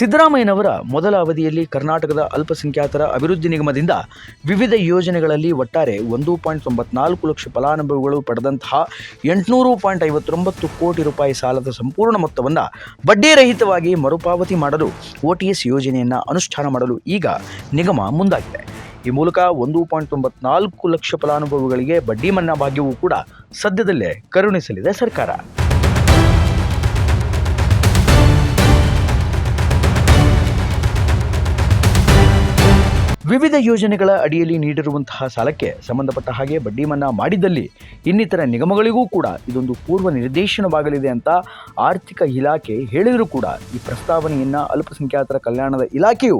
ಸಿದ್ದರಾಮಯ್ಯನವರ ಮೊದಲ ಅವಧಿಯಲ್ಲಿ ಕರ್ನಾಟಕದ ಅಲ್ಪಸಂಖ್ಯಾತರ ಅಭಿವೃದ್ಧಿ ನಿಗಮದಿಂದ ವಿವಿಧ ಯೋಜನೆಗಳಲ್ಲಿ ಒಟ್ಟಾರೆ ಒಂದು ಪಾಯಿಂಟ್ ತೊಂಬತ್ನಾಲ್ಕು ಲಕ್ಷ ಫಲಾನುಭವಿಗಳು ಪಡೆದಂತಹ ಎಂಟುನೂರು ಪಾಯಿಂಟ್ ಐವತ್ತೊಂಬತ್ತು ಕೋಟಿ ರೂಪಾಯಿ ಸಾಲದ ಸಂಪೂರ್ಣ ಮೊತ್ತವನ್ನು ಬಡ್ಡಿರಹಿತವಾಗಿ ಮರುಪಾವತಿ ಮಾಡಲು ಒ ಟಿ ಎಸ್ ಯೋಜನೆಯನ್ನು ಅನುಷ್ಠಾನ ಮಾಡಲು ಈಗ ನಿಗಮ ಮುಂದಾಗಿದೆ. ಈ ಮೂಲಕ ಒಂದು ಪಾಯಿಂಟ್ ತೊಂಬತ್ನಾಲ್ಕು ಲಕ್ಷ ಫಲಾನುಭವಿಗಳಿಗೆ ಬಡ್ಡಿ ಮನ್ನಾ ಭಾಗ್ಯವೂ ಕೂಡ ಸದ್ಯದಲ್ಲೇ ಕರುಣಿಸಲಿದೆ ಸರ್ಕಾರ. ವಿವಿಧ ಯೋಜನೆಗಳ ಅಡಿಯಲ್ಲಿ ನೀಡಿರುವಂತಹ ಸಾಲಕ್ಕೆ ಸಂಬಂಧಪಟ್ಟ ಹಾಗೆ ಬಡ್ಡಿ ಮನ್ನಾ ಮಾಡಿದ್ದಲ್ಲಿ ಇನ್ನಿತರ ನಿಗಮಗಳಿಗೂ ಕೂಡ ಇದೊಂದು ಪೂರ್ವ ನಿರ್ದೇಶನವಾಗಲಿದೆ ಅಂತ ಆರ್ಥಿಕ ಇಲಾಖೆ ಹೇಳಿದರೂ ಕೂಡ ಈ ಪ್ರಸ್ತಾವನೆಯನ್ನು ಅಲ್ಪಸಂಖ್ಯಾತರ ಕಲ್ಯಾಣದ ಇಲಾಖೆಯು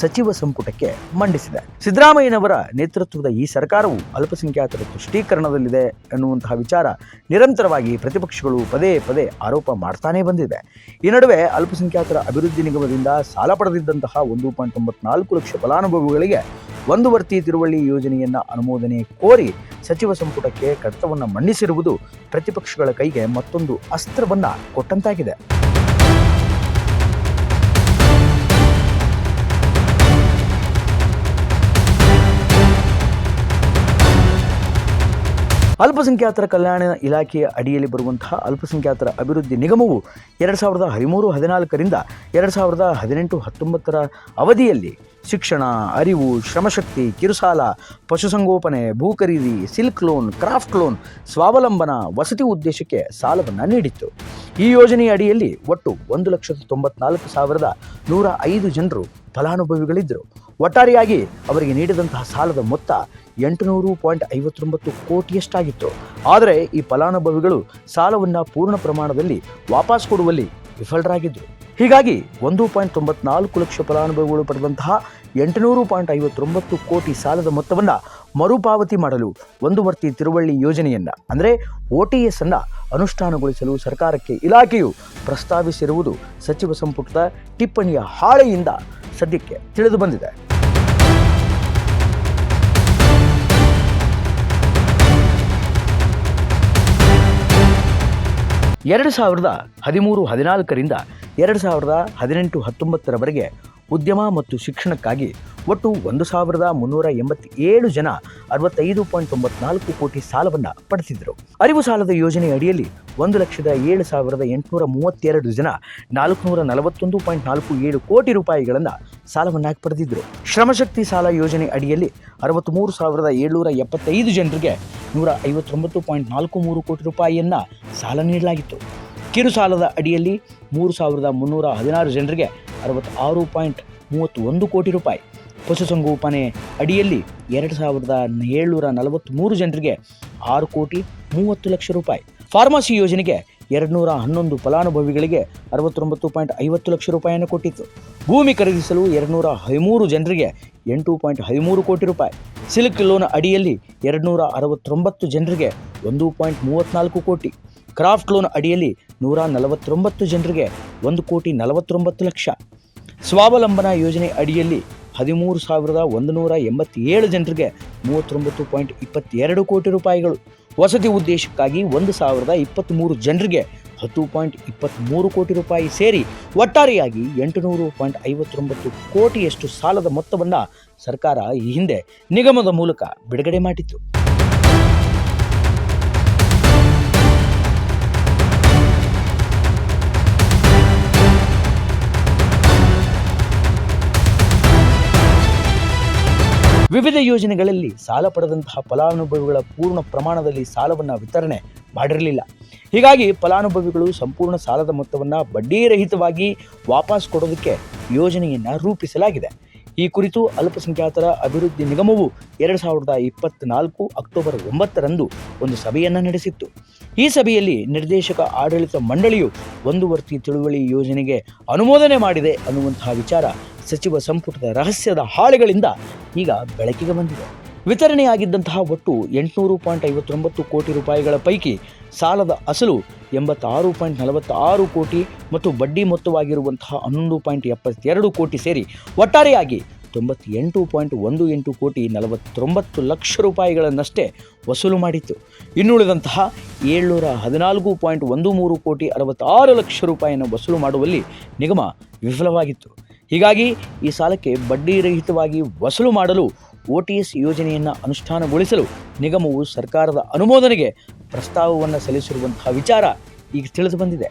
ಸಚಿವ ಸಂಪುಟಕ್ಕೆ ಮಂಡಿಸಿದೆ. ಸಿದ್ದರಾಮಯ್ಯನವರ ನೇತೃತ್ವದ ಈ ಸರ್ಕಾರವು ಅಲ್ಪಸಂಖ್ಯಾತರ ತುಷ್ಟೀಕರಣದಲ್ಲಿದೆ ಎನ್ನುವಂತಹ ವಿಚಾರ ನಿರಂತರವಾಗಿ ಪ್ರತಿಪಕ್ಷಗಳು ಪದೇ ಪದೇ ಆರೋಪ ಮಾಡ್ತಾನೇ ಬಂದಿದೆ. ಈ ನಡುವೆ ಅಲ್ಪಸಂಖ್ಯಾತರ ಅಭಿವೃದ್ಧಿ ನಿಗಮದಿಂದ ಸಾಲ ಪಡೆದಿದ್ದಂತಹ ಒಂದು ಪಾಯಿಂಟ್ ತೊಂಬತ್ನಾಲ್ಕು ಲಕ್ಷ ಫಲಾನುಭವಿಗಳಿಗೆ ಒಂದು ವರ್ತಿ ತಿರುವಳ್ಳಿ ಯೋಜನೆಯನ್ನು ಅನುಮೋದನೆ ಕೋರಿ ಸಚಿವ ಸಂಪುಟಕ್ಕೆ ಕಡತವನ್ನು ಮಂಡಿಸಿರುವುದು ಪ್ರತಿಪಕ್ಷಗಳ ಕೈಗೆ ಮತ್ತೊಂದು ಅಸ್ತ್ರವನ್ನ ಕೊಟ್ಟಂತಾಗಿದೆ. ಅಲ್ಪಸಂಖ್ಯಾತರ ಕಲ್ಯಾಣ ಇಲಾಖೆಯ ಅಡಿಯಲ್ಲಿ ಬರುವಂತಹ ಅಲ್ಪಸಂಖ್ಯಾತರ ಅಭಿವೃದ್ಧಿ ನಿಗಮವು ಎರಡು ಸಾವಿರದ ಹದಿಮೂರು, ಹದಿನಾಲ್ಕರಿಂದ ಎರಡು ಸಾವಿರದ ಹದಿನೆಂಟು, ಹತ್ತೊಂಬತ್ತರ ಅವಧಿಯಲ್ಲಿ ಶಿಕ್ಷಣ, ಅರಿವು, ಶ್ರಮಶಕ್ತಿ, ಕಿರುಸಾಲ, ಪಶುಸಂಗೋಪನೆ, ಭೂ ಖರೀದಿ, ಸಿಲ್ಕ್ ಲೋನ್, ಕ್ರಾಫ್ಟ್ ಲೋನ್, ಸ್ವಾವಲಂಬನ, ವಸತಿ ಉದ್ದೇಶಕ್ಕೆ ಸಾಲವನ್ನು ನೀಡಿತ್ತು. ಈ ಯೋಜನೆಯ ಅಡಿಯಲ್ಲಿ ಒಟ್ಟು ಒಂದು ಲಕ್ಷದ ತೊಂಬತ್ನಾಲ್ಕು ಸಾವಿರದ ನೂರ ಐದು ಜನರು ಫಲಾನುಭವಿಗಳಿದ್ದರು. ಒಟ್ಟಾರೆಯಾಗಿ ಅವರಿಗೆ ನೀಡಿದಂತಹ ಸಾಲದ ಮೊತ್ತ ಎಂಟುನೂರು ಪಾಯಿಂಟ್ ಐವತ್ತೊಂಬತ್ತು ಕೋಟಿಯಷ್ಟಾಗಿತ್ತು. ಆದರೆ ಈ ಫಲಾನುಭವಿಗಳು ಸಾಲವನ್ನು ಪೂರ್ಣ ಪ್ರಮಾಣದಲ್ಲಿ ವಾಪಸ್ ಕೊಡುವಲ್ಲಿ ವಿಫಲರಾಗಿದ್ದರು ಹೀಗಾಗಿ ಒಂದು ಪಾಯಿಂಟ್ ತೊಂಬತ್ನಾಲ್ಕು ಲಕ್ಷ ಫಲಾನುಭವಿಗಳು ಪಡೆದಂತಹ ಎಂಟುನೂರು ಪಾಯಿಂಟ್ ಐವತ್ತೊಂಬತ್ತು ಕೋಟಿ ಸಾಲದ ಮೊತ್ತವನ್ನು ಮರುಪಾವತಿ ಮಾಡಲು ಒಂದು ವರ್ತಿ ತಿರುವಳ್ಳಿ ಯೋಜನೆಯನ್ನು, ಅಂದರೆ ಒ ಟಿ ಎಸ್ ಅನ್ನು ಅನುಷ್ಠಾನಗೊಳಿಸಲು ಸರ್ಕಾರಕ್ಕೆ ಇಲಾಖೆಯು ಪ್ರಸ್ತಾವಿಸಿರುವುದು ಸಚಿವ ಸಂಪುಟದ ಟಿಪ್ಪಣಿಯ ಹಾಳೆಯಿಂದ ಸದ್ಯಕ್ಕೆ ತಿಳಿದು ಬಂದಿದೆ. ಎರಡು ಸಾವಿರದ ಹದಿಮೂರು ಹದಿನಾಲ್ಕರಿಂದ ಎರಡು ಸಾವಿರದ ಹದಿನೆಂಟು ಹತ್ತೊಂಬತ್ತರವರೆಗೆ ಉದ್ಯಮ ಮತ್ತು ಶಿಕ್ಷಣಕ್ಕಾಗಿ ಒಟ್ಟು ಒಂದು ಸಾವಿರದ ಮುನ್ನೂರ ಎಂಬತ್ತೇಳು ಜನ ಅರವತ್ತೈದು ಪಾಯಿಂಟ್ ತೊಂಬತ್ನಾಲ್ಕು ಕೋಟಿ ಸಾಲವನ್ನು ಪಡೆದಿದ್ದರು ಅರಿವು ಸಾಲದ ಯೋಜನೆ ಅಡಿಯಲ್ಲಿ ಒಂದು ಲಕ್ಷದ ಏಳು ಸಾವಿರದ ಎಂಟುನೂರ ಮೂವತ್ತೆರಡು ಜನ ನಾಲ್ಕುನೂರ ನಲವತ್ತೊಂದು ಪಾಯಿಂಟ್ ನಾಲ್ಕು ಏಳು ಕೋಟಿ ರೂಪಾಯಿಗಳನ್ನು ಸಾಲವನ್ನಾಗಿ ಪಡೆದಿದ್ದರು. ಶ್ರಮಶಕ್ತಿ ಸಾಲ ಯೋಜನೆ ಅಡಿಯಲ್ಲಿ ಅರವತ್ತ್ಮೂರು ಸಾವಿರದ ಏಳ್ನೂರ ಎಪ್ಪತ್ತೈದು ಜನರಿಗೆ ನೂರ ಐವತ್ತೊಂಬತ್ತು ಪಾಯಿಂಟ್ ನಾಲ್ಕು ಮೂರು ಕೋಟಿ ರೂಪಾಯಿಯನ್ನು ಸಾಲ ನೀಡಲಾಗಿತ್ತು. ಕಿರು ಸಾಲದ ಅಡಿಯಲ್ಲಿ ಮೂರು ಸಾವಿರದ ಮುನ್ನೂರ ಹದಿನಾರು ಜನರಿಗೆ ಅರವತ್ತಾರು ಪಾಯಿಂಟ್ ಮೂವತ್ತು ಒಂದು ಕೋಟಿ ರೂಪಾಯಿ. ಪಶುಸಂಗೋಪನೆ ಅಡಿಯಲ್ಲಿ ಎರಡು ಸಾವಿರದ ಏಳ್ನೂರ ನಲವತ್ತ್ಮೂರು ಜನರಿಗೆ ಆರು ಕೋಟಿ ಮೂವತ್ತು ಲಕ್ಷ ರೂಪಾಯಿ. ಫಾರ್ಮಸಿ ಯೋಜನೆಗೆ ಎರಡು ನೂರ ಹನ್ನೊಂದು ಫಲಾನುಭವಿಗಳಿಗೆ ಅರವತ್ತೊಂಬತ್ತು ಪಾಯಿಂಟ್ ಐವತ್ತು ಲಕ್ಷ ರೂಪಾಯಿಯನ್ನು ಕೊಟ್ಟಿತ್ತು. ಭೂಮಿ ಖರೀದಿಸಲು ಎರಡು ನೂರ ಹದಿಮೂರು ಜನರಿಗೆ ಎಂಟು ಪಾಯಿಂಟ್ ಹದಿಮೂರು ಕೋಟಿ ರೂಪಾಯಿ. ಸಿಲ್ಕ್ ಲೋನ್ ಅಡಿಯಲ್ಲಿ ಎರಡುನೂರ ಅರವತ್ತೊಂಬತ್ತು ಜನರಿಗೆ ಒಂದು ಪಾಯಿಂಟ್ ಮೂವತ್ತ್ನಾಲ್ಕು ಕೋಟಿ. ಕ್ರಾಫ್ಟ್ ಲೋನ್ ಅಡಿಯಲ್ಲಿ ನೂರ ನಲವತ್ತೊಂಬತ್ತು ಜನರಿಗೆ ಒಂದು ಕೋಟಿ ನಲವತ್ತೊಂಬತ್ತು ಲಕ್ಷ. ಸ್ವಾವಲಂಬನಾ ಯೋಜನೆ ಅಡಿಯಲ್ಲಿ ಹದಿಮೂರು ಸಾವಿರದ ಒಂದು ನೂರ ಎಂಬತ್ತೇಳು ಜನರಿಗೆ ಮೂವತ್ತೊಂಬತ್ತು ಪಾಯಿಂಟ್ ಇಪ್ಪತ್ತೆರಡು ಕೋಟಿ ರೂಪಾಯಿಗಳು. ವಸತಿ ಉದ್ದೇಶಕ್ಕಾಗಿ ಒಂದು ಸಾವಿರದ ಇಪ್ಪತ್ತ್ಮೂರು ಜನರಿಗೆ ಹತ್ತು ಪಾಯಿಂಟ್ ಇಪ್ಪತ್ತ್ಮೂರು ಕೋಟಿ ರೂಪಾಯಿ ಸೇರಿ ಒಟ್ಟಾರೆಯಾಗಿ ಎಂಟುನೂರು ಪಾಯಿಂಟ್ ಐವತ್ತೊಂಬತ್ತು ಕೋಟಿಯಷ್ಟು ಸಾಲದ ಮೊತ್ತವನ್ನು ಸರ್ಕಾರ ಈ ಹಿಂದೆ ನಿಗಮದ ಮೂಲಕ ಬಿಡುಗಡೆ ಮಾಡಿತ್ತು. ವಿವಿಧ ಯೋಜನೆಗಳಲ್ಲಿ ಸಾಲ ಪಡೆದಂತಹ ಫಲಾನುಭವಿಗಳ ಪೂರ್ಣ ಪ್ರಮಾಣದಲ್ಲಿ ಸಾಲವನ್ನು ವಿತರಣೆ ಮಾಡಿರಲಿಲ್ಲ. ಹೀಗಾಗಿ ಫಲಾನುಭವಿಗಳು ಸಂಪೂರ್ಣ ಸಾಲದ ಮೊತ್ತವನ್ನು ಬಡ್ಡಿರಹಿತವಾಗಿ ವಾಪಸ್ ಕೊಡೋದಕ್ಕೆ ಯೋಜನೆಯನ್ನು ರೂಪಿಸಲಾಗಿದೆ. ಈ ಕುರಿತು ಅಲ್ಪಸಂಖ್ಯಾತರ ಅಭಿವೃದ್ಧಿ ನಿಗಮವು ಎರಡು ಸಾವಿರದ ಇಪ್ಪತ್ತ್ನಾಲ್ಕು ಅಕ್ಟೋಬರ್ ಒಂಬತ್ತರಂದು ಒಂದು ಸಭೆಯನ್ನು ನಡೆಸಿತ್ತು. ಈ ಸಭೆಯಲ್ಲಿ ನಿರ್ದೇಶಕ ಆಡಳಿತ ಮಂಡಳಿಯು ಒಂದು ವರ್ತಿ ತಿಳುವಳಿ ಯೋಜನೆಗೆ ಅನುಮೋದನೆ ಮಾಡಿದೆ ಅನ್ನುವಂತಹ ವಿಚಾರ ಸಚಿವ ಸಂಪುಟದ ರಹಸ್ಯದ ಹಾಳೆಗಳಿಂದ ಈಗ ಬೆಳಕಿಗೆ ಬಂದಿದೆ. ವಿತರಣೆಯಾಗಿದ್ದಂತಹ ಒಟ್ಟು ಎಂಟುನೂರು ಪಾಯಿಂಟ್ ಐವತ್ತೊಂಬತ್ತು ಕೋಟಿ ರೂಪಾಯಿಗಳ ಪೈಕಿ ಸಾಲದ ಅಸಲು ಎಂಬತ್ತಾರು ಪಾಯಿಂಟ್ ನಲವತ್ತಾರು ಕೋಟಿ ಮತ್ತು ಬಡ್ಡಿ ಮೊತ್ತವಾಗಿರುವಂತಹ ಹನ್ನೊಂದು ಪಾಯಿಂಟ್ ಎಪ್ಪತ್ತೆರಡು ಕೋಟಿ ಸೇರಿ ಒಟ್ಟಾರೆಯಾಗಿ ತೊಂಬತ್ತೆಂಟು ಪಾಯಿಂಟ್ ಒಂದು ಎಂಟು ಕೋಟಿ ನಲವತ್ತೊಂಬತ್ತು ಲಕ್ಷ ರೂಪಾಯಿಗಳನ್ನಷ್ಟೇ ವಸೂಲು ಮಾಡಿತ್ತು. ಇನ್ನುಳಿದಂತಹ ಏಳ್ನೂರ ಹದಿನಾಲ್ಕು ಪಾಯಿಂಟ್ ಒಂದು ಮೂರು ಕೋಟಿ ಅರವತ್ತಾರು ಲಕ್ಷ ರೂಪಾಯಿಯನ್ನು ವಸೂಲು ಮಾಡುವಲ್ಲಿ ನಿಗಮ ವಿಫಲವಾಗಿತ್ತು. ಹೀಗಾಗಿ ಈ ಸಾಲಕ್ಕೆ ಬಡ್ಡಿ ರಹಿತವಾಗಿ ವಸೂಲು ಮಾಡಲು ಒ ಟಿ ಎಸ್ ಯೋಜನೆಯನ್ನು ಅನುಷ್ಠಾನಗೊಳಿಸಲು ನಿಗಮವು ಸರ್ಕಾರದ ಅನುಮೋದನೆಗೆ ಪ್ರಸ್ತಾವವನ್ನು ಸಲ್ಲಿಸಿರುವಂತಹ ವಿಚಾರ ಈಗ ತಿಳಿದು ಬಂದಿದೆ.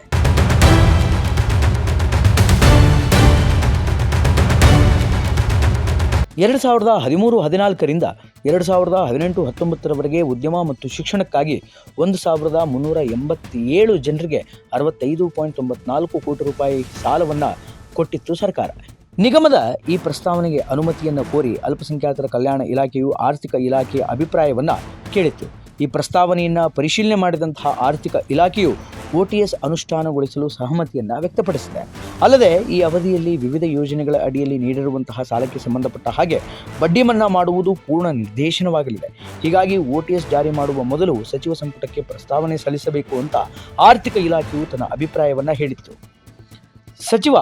ಎರಡು ಸಾವಿರದ ಹದಿಮೂರು ಹದಿನಾಲ್ಕರಿಂದ ಎರಡು ಸಾವಿರದ ಹದಿನೆಂಟು ಹತ್ತೊಂಬತ್ತರವರೆಗೆ ಉದ್ಯಮ ಮತ್ತು ಶಿಕ್ಷಣಕ್ಕಾಗಿ ಒಂದು ಸಾವಿರದ ಮುನ್ನೂರ ಎಂಬತ್ತೇಳು ಜನರಿಗೆ ಅರವತ್ತೈದು ಪಾಯಿಂಟ್ ತೊಂಬತ್ನಾಲ್ಕು ಕೋಟಿ ರೂಪಾಯಿ ಸಾಲವನ್ನು ಕೊಟ್ಟಿತ್ತು ಸರ್ಕಾರ. ನಿಗಮದ ಈ ಪ್ರಸ್ತಾವನೆಗೆ ಅನುಮತಿಯನ್ನು ಕೋರಿ ಅಲ್ಪಸಂಖ್ಯಾತರ ಕಲ್ಯಾಣ ಇಲಾಖೆಯು ಆರ್ಥಿಕ ಇಲಾಖೆಯ ಅಭಿಪ್ರಾಯವನ್ನು ಕೇಳಿತ್ತು. ಈ ಪ್ರಸ್ತಾವನೆಯನ್ನು ಪರಿಶೀಲನೆ ಮಾಡಿದಂತಹ ಆರ್ಥಿಕ ಇಲಾಖೆಯು ಒ ಟಿ ಎಸ್ ಅನುಷ್ಠಾನಗೊಳಿಸಲು ಸಹಮತಿಯನ್ನು ವ್ಯಕ್ತಪಡಿಸಿದೆ. ಅಲ್ಲದೆ ಈ ಅವಧಿಯಲ್ಲಿ ವಿವಿಧ ಯೋಜನೆಗಳ ಅಡಿಯಲ್ಲಿ ನೀಡಿರುವಂತಹ ಸಾಲಕ್ಕೆ ಸಂಬಂಧಪಟ್ಟ ಹಾಗೆ ಬಡ್ಡಿ ಮನ್ನಾ ಮಾಡುವುದು ಪೂರ್ಣ ನಿರ್ದೇಶನವಾಗಲಿದೆ. ಹೀಗಾಗಿ ಒ ಟಿ ಎಸ್ ಜಾರಿ ಮಾಡುವ ಮೊದಲು ಸಚಿವ ಸಂಪುಟಕ್ಕೆ ಪ್ರಸ್ತಾವನೆ ಸಲ್ಲಿಸಬೇಕು ಅಂತ ಆರ್ಥಿಕ ಇಲಾಖೆಯು ತನ್ನ ಅಭಿಪ್ರಾಯವನ್ನು ಹೇಳಿತ್ತು. ಸಚಿವ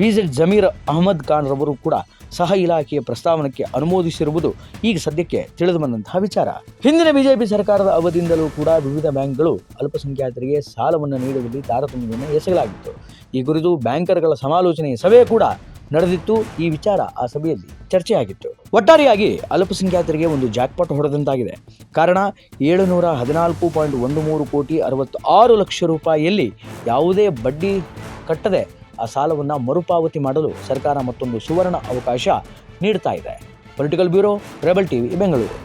ಬಿಜೆಡ್ ಜಮೀರ್ ಅಹಮದ್ ಖಾನ್ ರವರು ಕೂಡ ಸಹ ಇಲಾಖೆಯ ಪ್ರಸ್ತಾವನೆಗೆ ಅನುಮೋದಿಸಿರುವುದು ಈಗ ಸದ್ಯಕ್ಕೆ ತಿಳಿದು ಬಂದಂತಹ ವಿಚಾರ. ಹಿಂದಿನ ಬಿಜೆಪಿ ಸರ್ಕಾರದ ಅವಧಿಯಿಂದಲೂ ಕೂಡ ವಿವಿಧ ಬ್ಯಾಂಕ್ಗಳು ಅಲ್ಪಸಂಖ್ಯಾತರಿಗೆ ಸಾಲವನ್ನು ನೀಡುವಲ್ಲಿ ತಾರತಮ್ಯವನ್ನು ಎಸಗಲಾಗಿತ್ತು. ಈ ಕುರಿತು ಬ್ಯಾಂಕರ್ಗಳ ಸಮಾಲೋಚನೆಯ ಸಭೆ ಕೂಡ ನಡೆದಿತ್ತು. ಈ ವಿಚಾರ ಆ ಸಭೆಯಲ್ಲಿ ಚರ್ಚೆಯಾಗಿತ್ತು. ಒಟ್ಟಾರೆಯಾಗಿ ಅಲ್ಪಸಂಖ್ಯಾತರಿಗೆ ಒಂದು ಜಾಕ್ಪಾಟ್ ಹೊಡೆದಂತಾಗಿದೆ. ಕಾರಣ ಏಳುನೂರ ಹದಿನಾಲ್ಕು ಪಾಯಿಂಟ್ ಒಂದು ಮೂರು ಕೋಟಿ ಅರವತ್ತು ಆರು ಲಕ್ಷ ರೂಪಾಯಿಯಲ್ಲಿ ಯಾವುದೇ ಬಡ್ಡಿ ಕಟ್ಟದೆ ಆ ಸಾಲವನ್ನು ಮರುಪಾವತಿ ಮಾಡಲು ಸರ್ಕಾರ ಮತ್ತೊಂದು ಸುವರ್ಣ ಅವಕಾಶ ನೀಡ್ತಾ ಇದೆ. Political bureau rebel TV Bengaluru